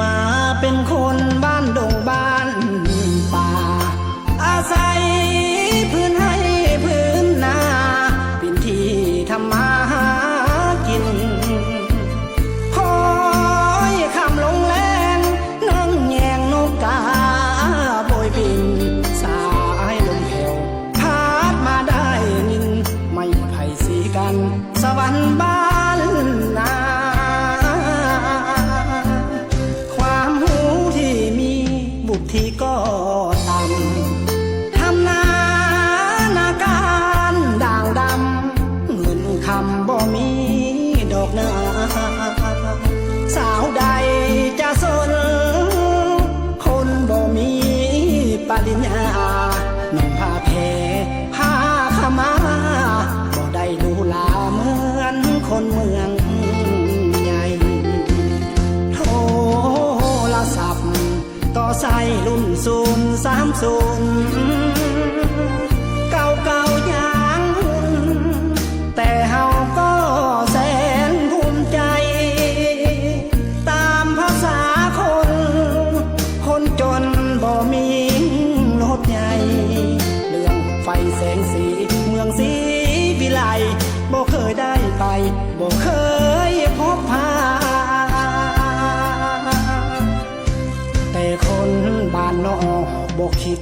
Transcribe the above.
มาเป็นคนบ้านดงบ้านป่า อาศัยพื้นให้พื้นนาเป็นที่ทำมาหากินคอยคำลงแรงนั่งแยงนกกาโบยบิน สายลมแผ่วพาดมาได้นิน ไม่ไผ่สีกัน สวรรค์บ้าน คนเมืองใหญ่ โทรศัพท์ต่อใส่รุ่นศูนย์สามศูนย์เก่าเก่าอย่างหุ่นแต่เฮาก็แสนภูมิใจ ตามภาษาคน คนจนบ่มีรถใหญ่ เรื่องไฟแสงสีเมืองสีวิไลบ่เคยได้ ไปบ่เคยพบพาแต่คนบ้านนอกบอกคิด